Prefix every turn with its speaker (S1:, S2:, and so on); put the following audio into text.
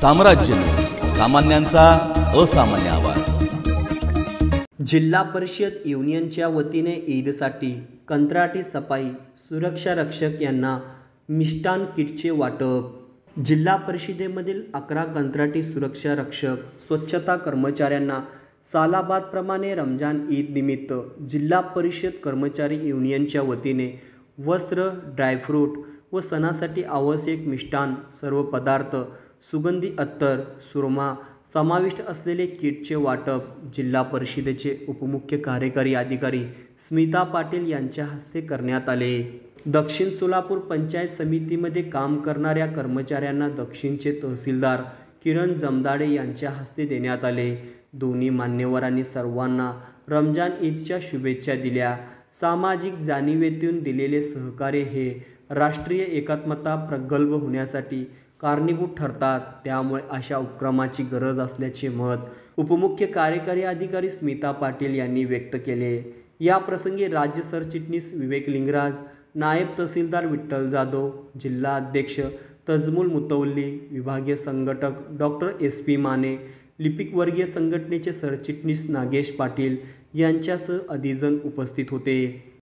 S1: साम्राज्य. सामान्यांचा असामान्य आवाज.
S2: जिल्हा परिषद युनियनच्या वतीने ईदसाठी कंत्राटी सफाई सुरक्षा रक्षक यांना मिष्टान किटचे वाटप. जिल्हा परिषदेमधील अकरा कंत्राटी सुरक्षा रक्षक स्वच्छता कर्मचाऱ्यांना सालाबादप्रमाणे रमजान ईद निमित्त जिल्हा परिषद कर्मचारी युनियनच्या वतीने वस्त्र ड्रायफ्रूट व सणासाठी आवश्यक मिष्टान सर्व पदार्थ सुगंधी अत्तर सुरमा समाविष्ट असलेले किटचे वाटप जिल्हा परिषदेचे उपमुख्य कार्यकारी अधिकारी स्मिता पाटील यांच्या हस्ते करण्यात आले. दक्षिण सोलापूर पंचायत समितीमध्ये काम करणाऱ्या कर्मचाऱ्यांना दक्षिणचे तहसीलदार किरण जमदाडे यांच्या हस्ते देण्यात आले. दोन्ही मान्यवरांनी सर्वांना रमजान ईदच्या शुभेच्छा दिल्या. सामाजिक जाणीवेतून दिलेले सहकार्य हे राष्ट्रीय एकात्मता प्रगल्भ होण्यासाठी कारणीभूत ठरतात. त्यामुळे अशा उपक्रमाची गरज असल्याचे मत उपमुख्य कार्यकारी अधिकारी स्मिता पाटील यांनी व्यक्त केले. या प्रसंगी राज्य सरचिटणीस विवेक लिंगराज नायब तहसीलदार विठ्ठल जाधव जिल्हा अध्यक्ष तजमुल मुतवल्ली विभागीय संघटक डॉक्टर एस पी माने लिपिक वर्गीय संघटनेचे सरचिटणीस नागेश पाटील यांच्यासह अधिजन उपस्थित होते.